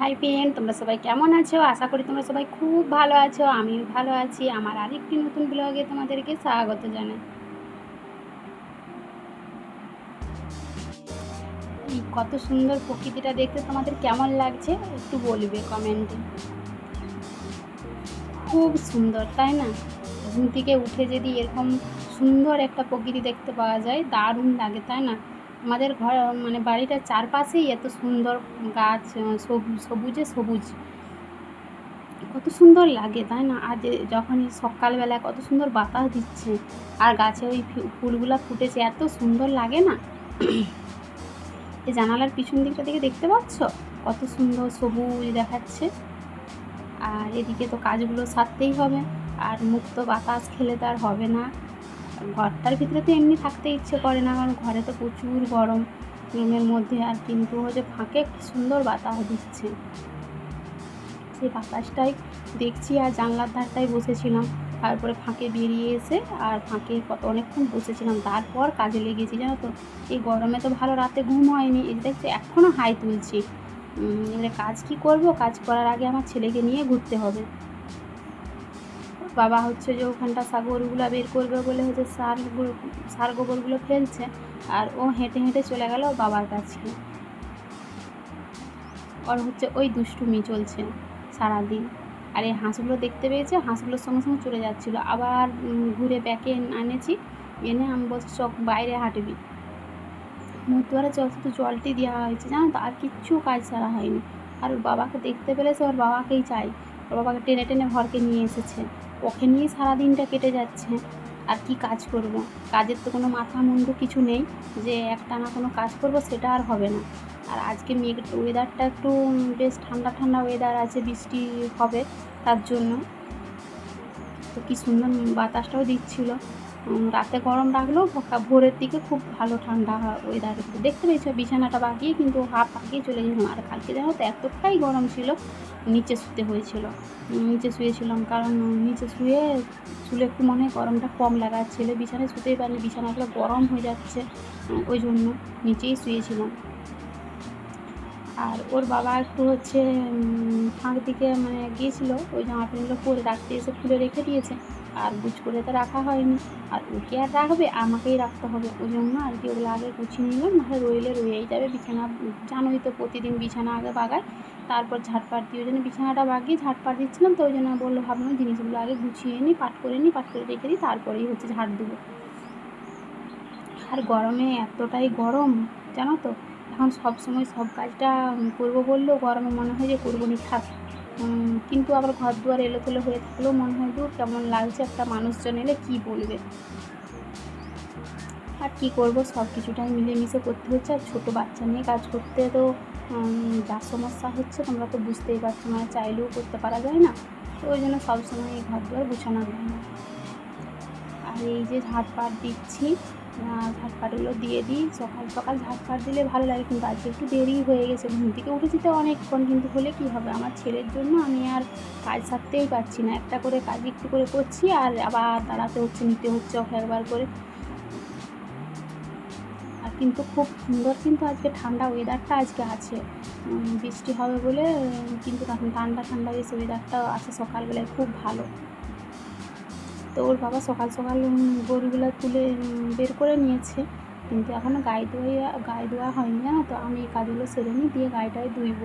Hi friend তোমরা সবাই কেমন আছো? আশা করি তোমরা সবাই খুব ভালো আছো, আমিও ভালো আছি। আমার আরেকটি নতুন ব্লগে তোমাদেরকে স্বাগত জানাই। কত সুন্দর প্রকৃতিটা দেখতে তোমাদের কেমন লাগছে? একটু বলবে কমেন্টে খুব সুন্দর, তাই না? ঘুম থেকে উঠে যদি এরকম সুন্দর একটা প্রকৃতি দেখতে পাওয়া যায়, দারুণ লাগে, তাই না? আমাদের ঘর মানে বাড়িটার চারপাশেই এত সুন্দর গাছ সবুজ সবুজে। কত সুন্দর লাগে, তাই না? আর যে যখনই সকালবেলা কত সুন্দর বাতাস দিচ্ছে, আর গাছে ওই ফুলগুলা ফুটেছে, এত সুন্দর লাগে না? এই জানালার পিছন দিকটা থেকে দেখতে পাচ্ছ? কত সুন্দর সবুজ দেখাচ্ছে। আর এদিকে তো কাজগুলো সারতেই হবে, আর মুক্ত বাতাস খেলে তো আর হবে না। ঘরটার ভিতরে তো এমনি থাকতে ইচ্ছে করে না, কারণ ঘরে তো প্রচুর গরম রুমের মধ্যে, আর কিন্তু হচ্ছে ফাঁকে সুন্দর বাতাস দিচ্ছে। সেই বাতাসটাই দেখছি আর জানলার ধারটায় বসেছিলাম। তারপরে ফাঁকে বেরিয়ে এসে আর ফাঁকে কত অনেকক্ষণ বসেছিলাম। তারপর কাজে লেগেছি, জানো তো? এই গরমে তো ভালো রাতে ঘুম হয়নি। এই দেখছি এখনও হাই তুলছি। এবারে কাজ কি করব? কাজ করার আগে আমার ছেলেকে নিয়ে ঘুরতে হবে। বাবা হচ্ছে যে ওখানটা সাগরগুলো বের করবে বলে হচ্ছে সার সার গোবরগুলো ফেলছে, আর ও হেঁটে হেঁটে চলে গেল বাবার কাছে। ওর হচ্ছে ওই দুষ্টুমি চলছে সারাদিন। আর এই হাঁসগুলো দেখতে পেয়েছে? হাঁসগুলোর সঙ্গে সঙ্গে চলে যাচ্ছিল। আবার ঘুরে ব্যাকে আনেছি। এনে আমি বলছি, চক, বাইরে হাঁটবি। মধ্যুয়ারে শুধু জলটি দেওয়া হয়েছে, জানো তো? আর কিচ্ছু কাজ সারা হয়নি। আর বাবাকে দেখতে পেলেছে ওর বাবাকেই চাই। ওর বাবাকে টেনে টেনে ঘরকে নিয়ে এসেছে। ওকে নিয়ে সারা দিনটা কেটে যাচ্ছে। আর কি কাজ করব। কাজের তো কোনো মাথা মুন্ডু কিছু নেই। যে একটা না কোনো কাজ করব সেটা আর হবে না। আর আজকে মেঘ ওয়েদারটা একটু বেশ ঠান্ডা ঠান্ডা ওয়েদার আছে, বৃষ্টি হবে তার জন্য। তো কী সুন্দর বাতাসটাও দিচ্ছিল। রাতে গরম রাখলেও ভোরের দিকে খুব ভালো ঠান্ডা ওয়েদার দেখতে পেয়েছ, বিছানাটা বাগিয়ে কিন্তু হাফ বাগিয়ে চলে গেলাম। আর কালকে জানো তো এতটাই গরম ছিল, নিচে শুতে হয়েছিল। নিচে শুয়েছিলাম কারণ নিচে শুয়ে, শুলে একটু মনে গরমটা কম লাগাচ্ছিলো। বিছানায় শুতেই পারিনি, বিছানাগুলো গরম হয়ে যাচ্ছে ওই জন্য নিচেই শুয়েছিলাম। আর ওর বাবা একটু হচ্ছে ফাঁক দিকে মানে গিয়েছিল, ওই জামা প্যান্টগুলো পরে রাখতে এসে খুলে রেখে দিয়েছে। আর গুছ করে তো রাখা হয়নি। আর ওকে আর রাখবে, আমাকেই রাখতে হবে। ওই জন্য আর কি ওগুলো আগে গুছিয়ে নিলাম, নাহলে রইলে রয়েই যাবে। বিছানা জানোই তো প্রতিদিন বিছানা আগে বাগায়, তারপর ঝাটপাট দিয়ে ওই জন্য বিছানাটা বাগিয়ে ঝাটপাট দিচ্ছিলাম তো ওই জন্য বলল ভাবলাম জিনিসগুলো আগে গুছিয়ে নিই, পাট করে নিই, পাট করে রেখে দিই, তারপরেই হচ্ছে ঝাড় দেবো। আর গরমে এতটাই গরম, জানো তো? এখন সব সময় সব কাজটা করব বললেও গরমে মনে হয় যে করব নি, থাক। কিন্তু আবার ঘর দুয়ার এলো তোলো হয়ে থাকলেও মনে হয়, দূর কেমন লাগছে একটা মানুষজন এলে কী বলবে? আর কী করব? সব কিছুটাই মিলেমিশে করতে হচ্ছে। আর ছোটো বাচ্চা নিয়ে কাজ করতে তো যা সমস্যা হচ্ছে তোমরা তো বুঝতেই পারছ মানে চাইলেও করতে পারা যায় না। তো ওই জন্য সবসময় এই ঘর দুয়ার গুছানো যায় না। আর এই যে ঝাঁটপাট দিচ্ছি ঝাঁটপাটগুলো দিয়ে দিই সকাল সকাল ঝাঁটপাট দিলে ভালো লাগে কিন্তু আজকে একটু দেরি হয়ে গেছে ঘুম থেকে উঠেছি তো অনেকক্ষণ কিন্তু হলে কী হবে আমার ছেলের জন্য আমি আর কাজ সারতেই পারছি না একটা করে কাজ একটু করে করছি আর আবার দাঁড়াতে হচ্ছে নিতে হচ্ছে ওকে একবার করে আর কিন্তু খুব সুন্দর কিন্তু আজকে ঠান্ডা ওয়েদারটা আজকে আছে বৃষ্টি হবে বলে কিন্তু ঠান্ডা ঠান্ডা বেশ ওয়েদারটা আছে সকালবেলায় খুব ভালো তো ওর বাবা সকাল সকাল গরুগুলো তুলে বের করে নিয়েছে। কিন্তু এখনও গায়ে ধোয়া গায়ে ধোয়া হয়নি, জানো তো? আমি এই কাজগুলো সেরে নিই, দিয়ে গায়েটায় ধুইব।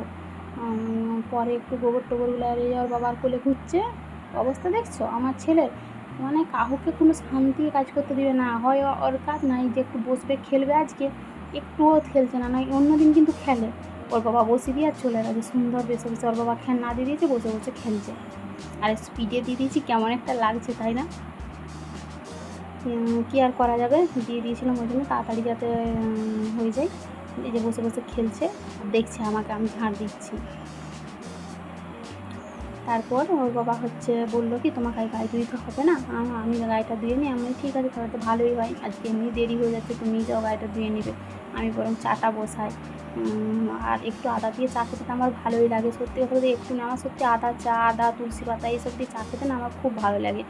পরে একটু গোবর টোবরগুলো আর এই ওর বাবার কোলে ঘুরছে, অবস্থা দেখছ? আমার ছেলের মানে কাউকে কোনো শান্তি কাজ করতে দিবে না। হয় ওর কাজ নাই যে একটু বসবে, খেলবে আজকে, একটুও খেলছে না। নয়, অন্য দিন কিন্তু খেলে। ওর বাবা বসে দিয়ে আর চলে গেছে। সুন্দর বেসে বসে। ওর বাবা খেল না দিয়ে দিয়েছে, বসে বসে খেলছে। আর স্পিডে দিয়ে দিয়েছি, কেমন একটা লাগছে তাই না? কি আর করা যাবে? দিয়ে দিয়েছিলাম ওই জন্য, তাড়াতাড়ি যাতে হয়ে যায়। এই যে বসে বসে খেলছে, দেখছে আমাকে, আমি ঝাড় দিচ্ছি। তারপর ওর বাবা হচ্ছে বলল কি তোমাকে গায়ে ধুইতে হবে না। আমি গাড়িটা ধুয়ে নিই। আমি ঠিক আছে, তাহলে তো ভালোই হয়। আজকে এমনি দেরি হয়ে যাচ্ছে তুমি যাও গাড়িটা ধুয়ে নেবে। আমি বরং চাটা বসাই। আর একটু আদা দিয়ে চা খেতে আমার ভালোই লাগে। সত্যি কথা বলতে একটু না আমার সত্যি আদা চা, আদা, তুলসী পাতা এইসব দিয়ে চা খেতে না আমার খুব ভালো লাগে।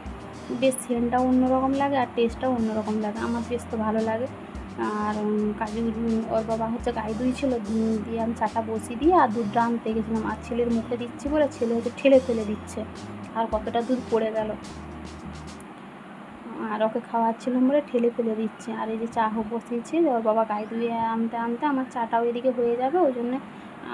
বেশ সেন্টটাও অন্যরকম লাগে আর টেস্টটাও অন্যরকম লাগে। আমার বেশ তো ভালো লাগে। আর কাজু ওর বাবা হচ্ছে গায়ে দুই ছিল দিয়ে আমি চাটা বসিয়ে দিয়ে আর দুধটা আনতে গেছিলাম। আর ছেলের মুখে দিচ্ছি বলে ছেলে হচ্ছে ঠেলে ফেলে দিচ্ছে। আর কতটা দুধ পড়ে গেল। আর ওকে খাওয়াচ্ছিলাম বলে ঠেলে ফেলে দিচ্ছে। আর এই যে চা হোক বসিয়েছি, ওর বাবা গায়ে ধুয়ে আনতে আনতে আমার চাটাও এদিকে হয়ে যাবে, ওই জন্য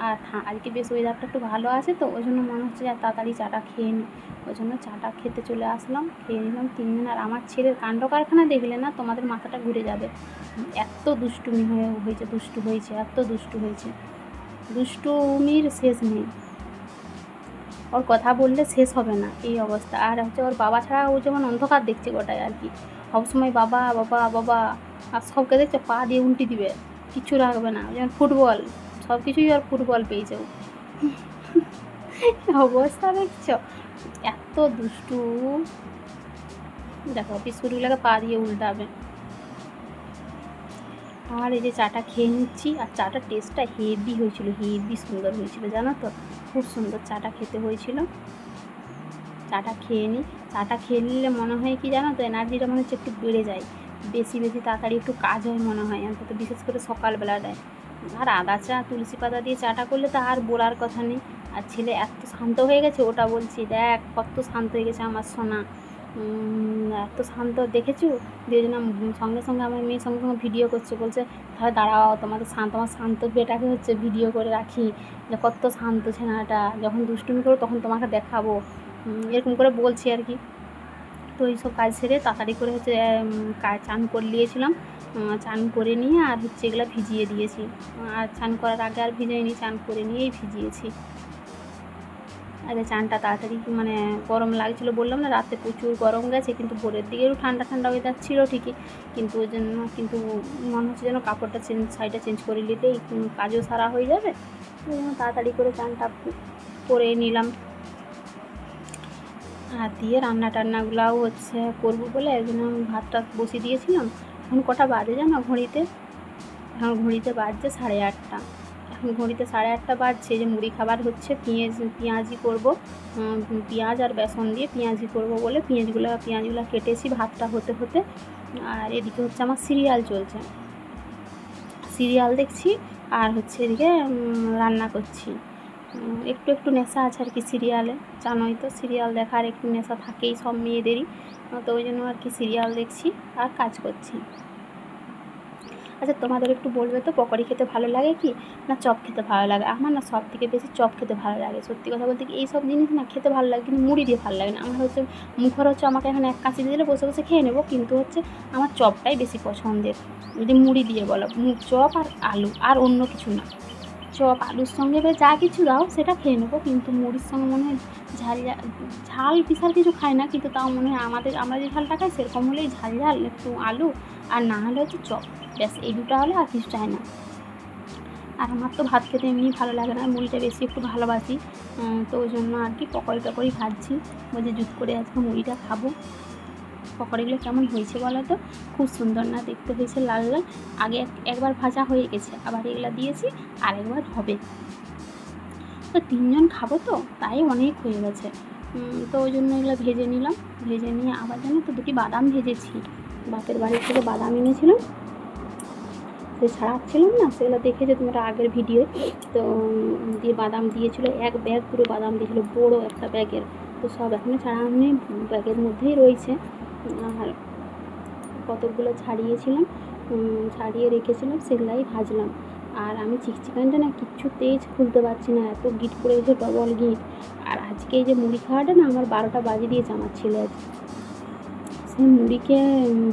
আর হ্যাঁ আজকে বেশ ওয়েদারটা একটু ভালো আছে তো ওই জন্য মনে হচ্ছে যে তাড়াতাড়ি চাটা খেয়ে নিই ওই জন্য চাটা খেতে চলে আসলাম, খেয়ে নিলাম তিনজন। আর আমার ছেলের কাণ্ড কারখানা দেখলে না, তোমাদের মাথাটা ঘুরে যাবে। এত দুষ্টুমি হয়ে হয়েছে, দুষ্টু হয়েছে, এত দুষ্টু হয়েছে। দুষ্টুমির শেষ নেই। ওর কথা বললে শেষ হবে না, এই অবস্থা। আর হচ্ছে ওর বাবা ছাড়া ও যেমন অন্ধকার দেখছে গোটায় আর কি। সবসময় বাবা বাবা বাবা, আর সবকে দেখছে পা দিয়ে উল্টি দিবে, কিচ্ছু রাখবে না। যেমন ফুটবল সব কিছুই ওর ফুটবল পেয়ে ও অবস্থা দেখছ? এত দুষ্টু। দেখো বিস্কুটগুলোকে পা দিয়ে উল্টাবে। আর এই যে চাটা খেয়ে নিচ্ছি, আর চাটার টেস্টটা হেভি হয়েছিল হেভি সুন্দর হয়েছিল, জানো তো? খুব সুন্দর চাটা খেতে হয়েছিল। চাটা খেয়ে নিই চাটা খেয়ে নিলে মনে হয় কি জানো তো এনার্জিটা মনে হচ্ছে একটু বেড়ে যায়। বেশি বেশি তাড়াতাড়ি একটু কাজ হয় মনে হয়, অন্তত বিশেষ করে সকালবেলা দেয়। আর আদা চা তুলসী পাতা দিয়ে চাটা করলে তো আর বলার কথা নেই। আর ছেলে এত শান্ত হয়ে গেছে, ওটা বলছি, দেখ, কত শান্ত হয়ে গেছে আমার সোনা। এত শান্ত, দেখেছ? দিয়ে জন্য সঙ্গে সঙ্গে আমার মেয়ের সঙ্গে সঙ্গে ভিডিও করছে, বলছে, তাহলে দাঁড়াও তোমাদের শান্ত, আমার শান্ত বেটাকে হচ্ছে ভিডিও করে রাখি। যে কত শান্ত ছেনাটা যখন দুষ্টুমি করো তখন তোমাকে দেখাবো। এরকম করে বলছি আর কি। তো এইসব কাজ সেরে তাড়াতাড়ি করে হচ্ছে কাজ চান করে নিয়েছিলাম। চান করে নিয়ে আর হচ্ছে এগুলো ভিজিয়ে দিয়েছি। আর চান করার আগে আর ভিজাইনি, চান করে নিয়েই ভিজিয়েছি। আগে চানটা তাড়াতাড়ি মানে গরম লাগছিল বললাম না, রাতে প্রচুর গরম গেছে, কিন্তু ভোরের দিকে একটু ঠান্ডা ঠান্ডা ওয়েদার ছিল ঠিকই, কিন্তু ওই জন্য, কিন্তু মনে হচ্ছে যেন কাপড়টা চেঞ্জ সাইডটা চেঞ্জ করে নিতেই কাজও সারা হয়ে যাবে। ওই জন্য তাড়াতাড়ি করে চানটা করে নিলাম। আর দিয়ে রান্না টান্নাগুলাও হচ্ছে করব বলে একদিন আমি ভাতটা বসিয়ে দিয়েছিলাম। এখন কটা বাজে জানো ঘড়িতে? এখন ঘড়িতে বাজছে সাড়ে আটটা। এখন ঘড়িতে সাড়ে আটটা বাজছে যে মুড়ি খাবার হচ্ছে, পেঁয়াজ, পেঁয়াজি করব। পেঁয়াজ আর বেসন দিয়ে পেঁয়াজি করব বলে পেঁয়াজগুলো পেঁয়াজগুলো কেটেছি ভাতটা হতে হতে। আর এদিকে হচ্ছে আমার সিরিয়াল চলছে। সিরিয়াল দেখছি, আর হচ্ছে এদিকে রান্না করছি। একটু একটু নেশা আছে আর কি সিরিয়ালে জানোই তো সিরিয়াল দেখার একটু নেশা থাকেই সব মেয়েদেরই। তো ওই জন্য আর কি সিরিয়াল দেখছি আর কাজ করছি। আচ্ছা তোমাদের একটু বলবে তো, পকোড়ি খেতে ভালো লাগে কি, না চপ খেতে ভালো লাগে? আমার না সব থেকে বেশি চপ খেতে ভালো লাগে, সত্যি কথা বলতে কি এই সব জিনিস না খেতে ভালো লাগে, কিন্তু মুড়ি দিয়ে ভালো লাগে না। আমার হচ্ছে মুখর হচ্ছে আমাকে এখন এক কাঁচি দিলে বসে বসে খেয়ে নেব, কিন্তু হচ্ছে আমার চপটাই বেশি পছন্দের। যদি মুড়ি দিয়ে বলো চপ আর আলু, আর অন্য কিছু না। চপ, আলুর সঙ্গে বা যা কিছু দাও, সেটা খেয়ে নেব। কিন্তু মুড়ির সঙ্গে মনে হয় ঝাল ঝাল বিশাল কিছু খাই না, কিন্তু তাও মনে হয় আমাদের, আমরা যে ঝালটা খাই, সেরকম হলেই ঝাল ঝাল, একটু আলু, আর না হলে হচ্ছে চপ। ব্যাস, এই দুটো হলে আর কিছু চাই না। আর আমার তো ভাত খেতে এমনি ভালো লাগে না, মুড়িটা বেশি একটু ভালোবাসি। তো ওই জন্য আর কি পকোড়ি টকড়ি ভাজছি বলছে, জুত করে আজকে মুড়িটা খাব। পকোড়িগুলো কেমন হয়েছে বলো তো? খুব সুন্দর না, দেখতে হয়েছে লাল লাল। আগে এক- একবার ভাজা হয়ে গেছে, আবার এগুলো দিয়েছি আর একবার হবে। তো তিনজন খাব তো, তাই অনেক হয়ে গেছে। তো ওই জন্য এগুলো ভেজে নিলাম। ভেজে নিয়ে আবার জানো তো, দুটি বাদাম ভেজেছি। বাপের বাড়ি থেকে বাদাম এনেছিলাম। সে ছাড়াচ্ছিলাম না, সেগুলো দেখেছে তোমরা আগের ভিডিও, তো দিয়ে বাদাম দিয়েছিল, এক ব্যাগ পুরো বাদাম দিয়েছিল, বড় একটা ব্যাগের তো সব এখনও ছাড়ানো ব্যাগের মধ্যেই রয়েছে। আর কতকগুলো ছাড়িয়েছিলাম ছাড়িয়ে রেখেছিলাম, সেগুলাই ভাজলাম। আর আমি চিকচিকানটা না কিচ্ছুতেই খুলতে পারছি না, এত গিট করে গেছে ডবল গিট। আর আজকে এই যে মুড়ি খাওয়াটা না, আমার বারোটা বাজে দিয়েছে আমার ছেলে আজ। সে মুড়িকে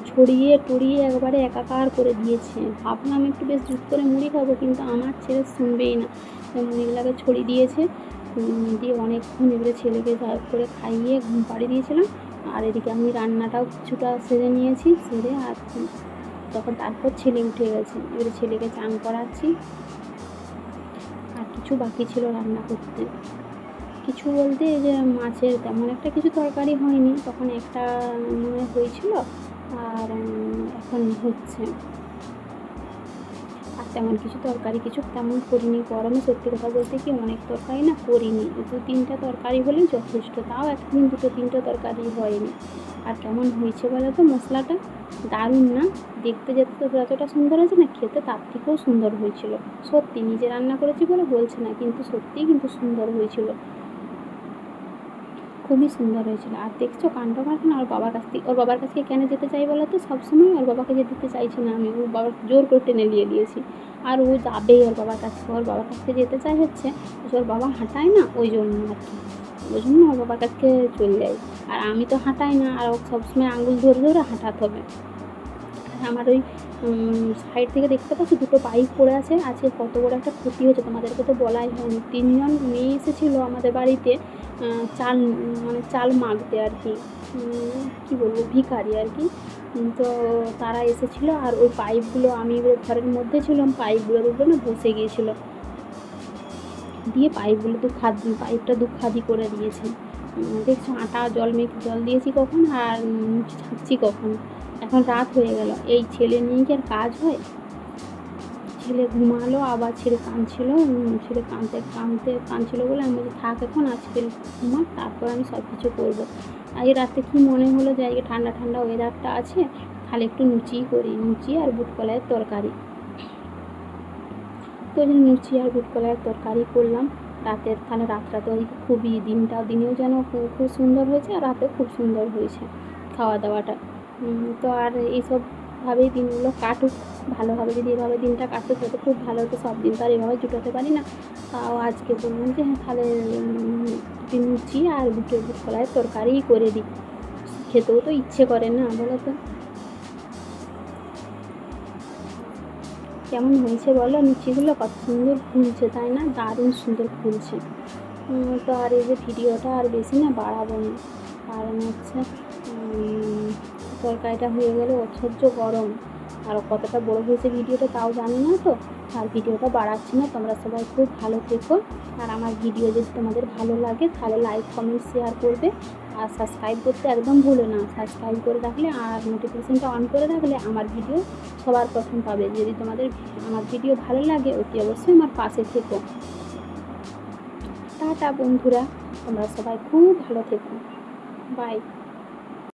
ছড়িয়ে টড়িয়ে একবারে একাকার করে দিয়েছে। ভাবলাম একটু বেশ জুত করে মুড়ি খাব, কিন্তু আমার ছেলে শুনবেই না। মুড়িগুলোকে ছড়িয়ে দিয়েছে দিয়ে অনেকক্ষণ এবারে ছেলেকে করে খাইয়ে ঘুম পাড়িয়ে দিয়েছিলাম। আর এদিকে আমি রান্নাটাও কিছুটা সেরে নিয়েছি, সেরে আর তখন তারপর ছেলে উঠে গেছে। এবারে ছেলেকে চান করাচ্ছি। আর কিছু বাকি ছিল রান্না করতে। কিছু বলতে যে মাছের তেমন একটা কিছু তরকারি হয়নি। তখন একটা মনে হয় হয়েছিল, আর এখন হচ্ছে। তেমন কিছু তরকারি কিছু তেমন করিনি। গরমে সত্যি কথা বলতে কি অনেক তরকারি না করিনি। দু তিনটা তরকারি হলেই যথেষ্ট, তাও একদিন দুটো তিনটে তরকারি হয়নি। আর কেমন হয়েছে বলে তো মশলাটা? দারুণ না? দেখতে যেতে তো যতটা সুন্দর হয়েছে না, খেতে তার থেকেও সুন্দর হয়েছিল। সত্যি নিজে রান্না করেছি বলে বলছে না, কিন্তু সত্যিই কিন্তু সুন্দর হয়েছিল। খুবই সুন্দর হয়েছিল। আর দেখছ কাণ্ড কারখানা, ওর বাবার কাছ থেকে, ওর বাবার কাছে কেন যেতে চাই বলো তো? সবসময় ওর বাবাকে যেতে চাইছি না আমি ওর বাবার জোর করে টেনে নিয়ে দিয়েছি। আর ও যাবেই ওর বাবার কাছে ওর বাবার কাছে যেতে চাই হচ্ছে ওর বাবা হাঁটায় না, ওই জন্য আর কি। ওই জন্য ওর বাবার কাছে চলে যাই। আর আমি তো হাঁটাই না, আর ও সবসময় আঙুল ধরে ধরে হাঁটাতে হবে। আর আমার ওই সাইড থেকে দেখতে পাচ্ছি দুটো বাইক পড়ে আছে। আজকে কত বড় একটা ক্ষতি হয়েছে তোমাদেরকে তো বলাই হয়নি। তিনজন মেয়ে এসেছিল আমাদের বাড়িতে। চাল মানে চাল মাগতে আর কি। কী বলব, ভিখারি আর কি। তো তারা এসেছিল আর ওই পাইপগুলো আমি ঘরের মধ্যে ছিলাম পাইপগুলোর উপরে না বসে গিয়েছিল। দিয়ে পাইপগুলো দু খাদ পাইপটা দু খাদি করে দিয়েছে। দেখছ আটা, জল মেখে, জল দিয়েছি কখন আর ছাঁকছি কখন? এখন রাত হয়ে গেল। এই ছেলে নিয়ে কি আর কাজ হয়? ছেলে ঘুমালো, আবার ছেলে কাঁদছিল ছেলে কাঁদতে কাঁদতে কাঁদছিল বলে আমি বলছি, থাক এখন, আজকে ঘুমা, তারপর আমি সব কিছু করব। আজকে রাতে কি মনে হলো যে আজকে ঠান্ডা ঠান্ডা ওয়েদারটা আছে? তাহলে একটু লুচি করি লুচি আর বুট কলাইয়ের তরকারি। তো ওই জন্য লুচি আর বুট কলাইয়ের তরকারি করলাম রাতের তাহলে রাতটা তো খুবই দিনটা, দিনেও যেন খুব সুন্দর হয়েছে আর রাতে খুব সুন্দর হয়েছে খাওয়া দাওয়াটা তো আর এইসবভাবেই দিনগুলো কাটুক। ভালোভাবে যদি এভাবে দিনটা কাটতো তাহলে খুব ভালো হতো। সব দিন তো আর এভাবে জুটাতে পারি না। তাও আজকে বললাম যে হ্যাঁ তাহলে একটু লুচি আর বুটের বুট কলাইয়ের তরকারিই করে দিই। খেতেও তো ইচ্ছে করে না বলো তো কেমন হয়েছে বলো? লুচিগুলো কত সুন্দর ফুলছে, তাই না? দারুণ সুন্দর ফুলছে। তো আর এই যে ভিডিওটা আর বেশি না, বাড়াবো না। কারণ হচ্ছে তরকারিটা হয়ে গেলে অসহ্য গরম। আর কতটা বড় হয়েছে ভিডিওটা তাও জানি না তো। আর ভিডিওটা বাড়াচ্ছি না, তোমরা সবাই খুব ভালো থেকো। আর আমার ভিডিও যদি তোমাদের ভালো লাগে, তাহলে লাইক কমেন্ট শেয়ার করবে। আর সাবস্ক্রাইব করতে একদম ভুলো না। সাবস্ক্রাইব করে রাখলে আর নোটিফিকেশানটা অন করে রাখলে আমার ভিডিও সবার প্রথম পাবে। যদি তোমাদের আমার ভিডিও ভালো লাগে, অতি অবশ্যই আমার পাশে থেকো। টাটা বন্ধুরা, তোমরা সবাই খুব ভালো থেকো। বাই